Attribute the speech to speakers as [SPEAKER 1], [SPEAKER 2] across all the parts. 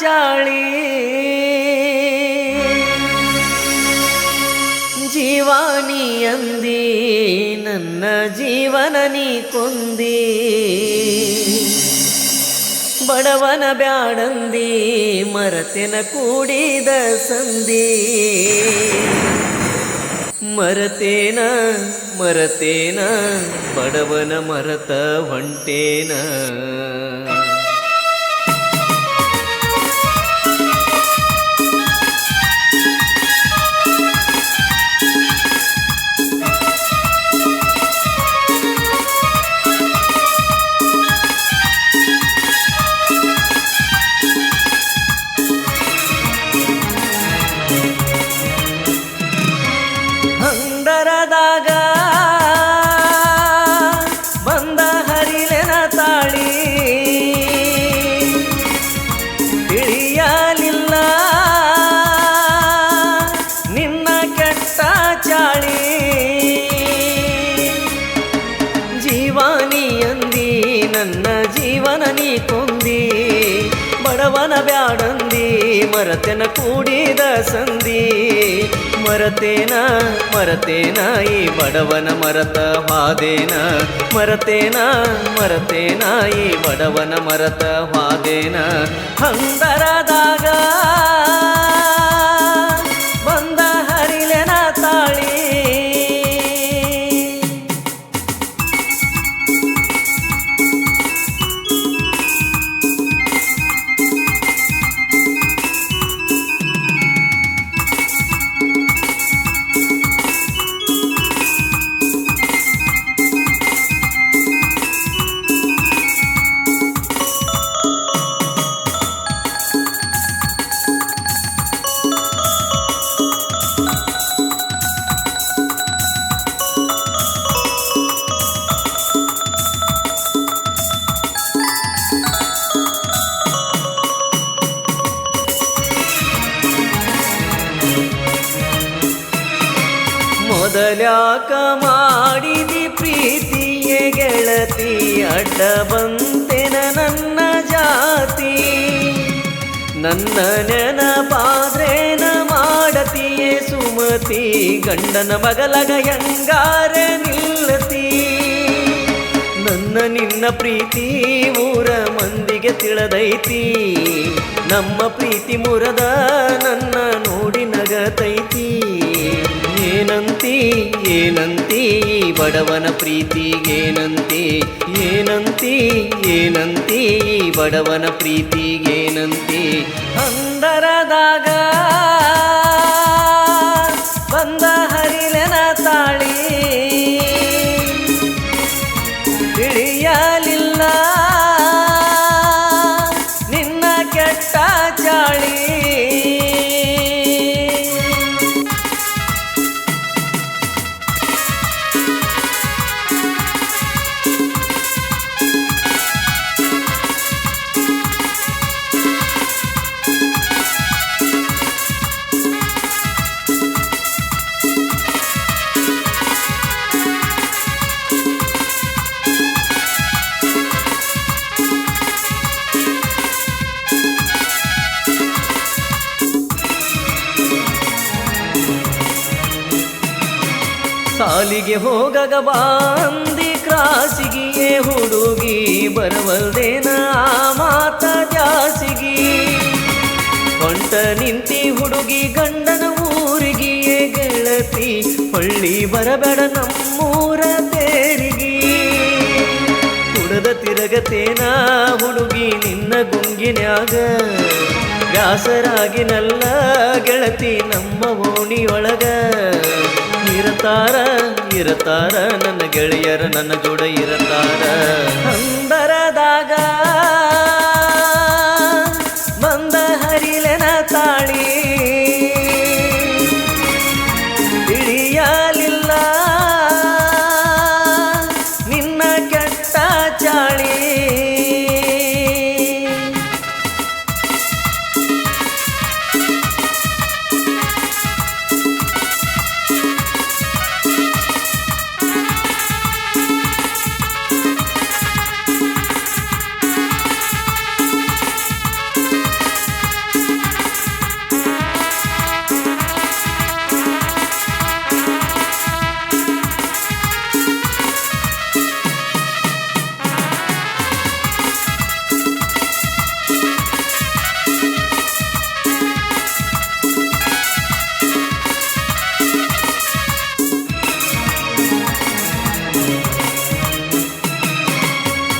[SPEAKER 1] ಚಾಳಿ ಜೀವಾನಿ ಅಂದಿ, ನನ್ನ ಜೀವನ ನೀ ಕೊಂದಿ. ಬಡವನ ಬ್ಯಾಡಂದಿ, ಮರತೆನ ಕೂಡಿದ ಸಂದಿ. ಮರತೇನ ಮರತೇನ, ಬಡವನ ಮರತ ಹೊಂಟೇನ ಮರತೆನ ಕೂಡಿದ ಸಂಧಿ. ಮರತೇನ ಮರತೇನ, ಈ ಬಡವನ ಮರತ ಹಾದೇನ. ಮರತೇನ ಮರತೇನ, ಈ ಬಡವನ ಮರತ ಹಾದೇನ. ಹಂದರದಾಗ ಮೊದಲ್ಯಾಕ ಮಾಡಿದಿ ಪ್ರೀತಿಯ ಗೆಳತಿ ಅಡ್ಡ ಬಂತೆನ ನನ್ನ ಜಾತಿ. ನನ್ನ ನೆನಪಾದ್ರೇನ ಮಾಡತಿಯೇ ಸುಮತಿ, ಗಂಡನ ಮಗಲಗ ಹೆಂಗಾರ ನಿಲ್ಲತಿ. ನನ್ನ ನಿನ್ನ ಪ್ರೀತಿ ಊರ ಮಂದಿಗೆ ತಿಳದೈತಿ, ನಮ್ಮ ಪ್ರೀತಿ ಮುರದ ನನ್ನ ನೋಡಿ ನಗತೈತಿ. ಏನಂತಿ ಏನಂತಿ ಬಡವನ ಪ್ರೀತಿ ಏನಂತಿ? ಏನಂತಿ ಬಡವನ ಪ್ರೀತಿ ಪ್ರೀತಿಗೇನಂತಿ ಅಂದರದಾಗ ಸಾಲಿಗೆ ಹೋಗಗ ಬಾಂದಿ ಕ್ರಾಸಿಗಿಯೇ ಹುಡುಗಿ, ಬರವಲ್ದೇನ ಮಾತ ಜಾಸಿಗಿ ಹೊಂಟ ನಿಂತಿ ಹುಡುಗಿ ಗಂಡನ ಊರಿಗೆ ಗೆಳತಿ, ಹೊಳ್ಳಿ ಬರಬೇಡ ನಮ್ಮೂರ ತೇರಿಗಿ. ಕುಡದ ತಿರಗತೇನ ಹುಡುಗಿ, ನಿನ್ನ ಗುಂಗಿನ್ಯಾಗ ವ್ಯಾಸರಾಗಿನಲ್ಲ ಗೆಳತಿ, ನಮ್ಮ ಓಣಿಯೊಳಗ. ಇರತಾರ ಇರತಾರ. ನನ್ನ ಗೆಳೆಯರ ನನ್ನ ಜೋಡ ಇರತಾರ. ಅಂದರದಾಗ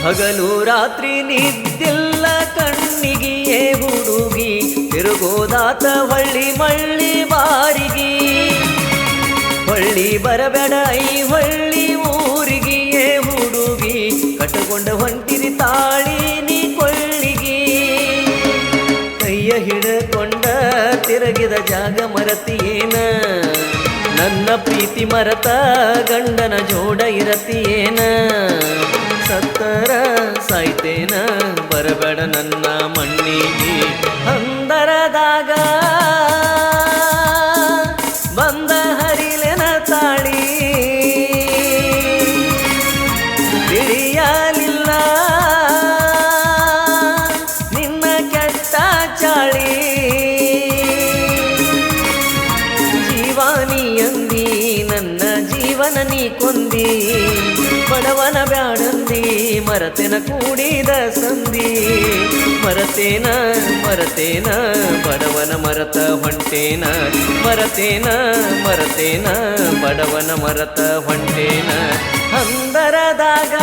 [SPEAKER 1] ಹಗಲು ರಾತ್ರಿ ನಿದ್ದಿಲ್ಲ ಕಣ್ಣಿಗೆಯೇ ಹುಡುಗಿ. ತಿರುಗೋದಾತ ಹಳ್ಳಿ ಮಳ್ಳಿ ಬಾರಿಗಿ. ಹಳ್ಳಿ ಬರಬೇಡ ಐ ಹಳ್ಳಿ ಊರಿಗೆಯೇ ಹುಡುಗಿ. ಕಟ್ಟಕೊಂಡ ಹೊಂಟಿರಿ ತಾಳಿ ನೀ ಕೊಳ್ಳಿಗಿ. ಕೈಯ ಹಿಡಕೊಂಡ ತಿರುಗಿದ ಜಾಗ ಮರತಿಯೇನ ನನ್ನ ಪ್ರೀತಿ ಮರತ ಗಂಡನ ಜೋಡ ಇರತಿಯೇನ ಸತ್ತರ ಸಾಯ್ತೇನ, ಬರಬೇಡ ನನ್ನ ಮಣ್ಣಿಗೆ. ಅಂದರದಾಗ ಬಂದ ಹರಿಲೆನ ತಾಳಿ. ತಿಳಿಯಲಿಲ್ಲ ನಿನ್ನ ಕೆಟ್ಟ ಚಾಳಿ. ಜೀವಾನಿ ಅಂದಿ, ನನ್ನ ಜೀವನ ನೀ ಕೊಂದಿ. ಬಡವನ ಬ್ಯಾಡಂದಿ ಮರತೆನ ಕೂಡಿದ ಸಂಧಿ ಮರತೇನ ಮರತೇನ ಬಡವನ ಮರತ ಹೊಂಟೇನ. ಮರತೇನ ಮರತೇನ ಬಡವನ ಮರತ ಹೊಂಟೇನ. ಹಂದರದಾಗ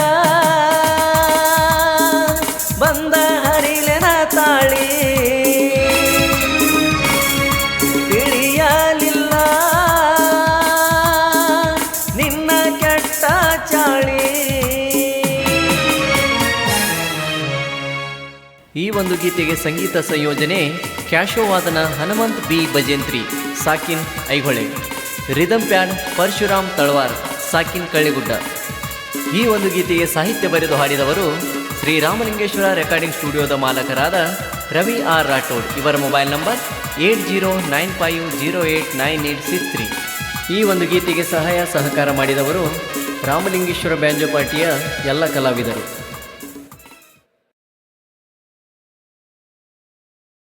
[SPEAKER 1] ಒಂದು ಗೀತೆಗೆ ಸಂಗೀತ ಸಂಯೋಜನೆ ಕ್ಯಾಶೋವಾದನ ಹನುಮಂತ್ ಬಿ. ಭಜಂತ್ರಿ, ಸಾಕಿನ್ ಐಹೊಳೆ, ರಿದಮ್ ಪ್ಯಾಡ್ ಪರಶುರಾಮ್ ತಳವಾರ್, ಸಾಕಿನ್ ಕಳ್ಳಿಗುಡ್ಡ. ಈ ಒಂದು ಗೀತೆಗೆ ಸಾಹಿತ್ಯ ಬರೆದು ಹಾಡಿದವರು ಶ್ರೀ ರಾಮಲಿಂಗೇಶ್ವರ ರೆಕಾರ್ಡಿಂಗ್ ಸ್ಟುಡಿಯೋದ ಮಾಲಕರಾದ ರವಿ ಆರ್ ರಾಠೋಡ್. ಇವರ mobile number eight zero nine five zero eight nine eight six three. ಈ ಒಂದು ಗೀತೆಗೆ ಸಹಾಯ ಸಹಕಾರ ಮಾಡಿದವರು ರಾಮಲಿಂಗೇಶ್ವರ ಬ್ಯಾಂಜೋ ಪಾರ್ಟಿಯ ಎಲ್ಲ ಕಲಾವಿದರು.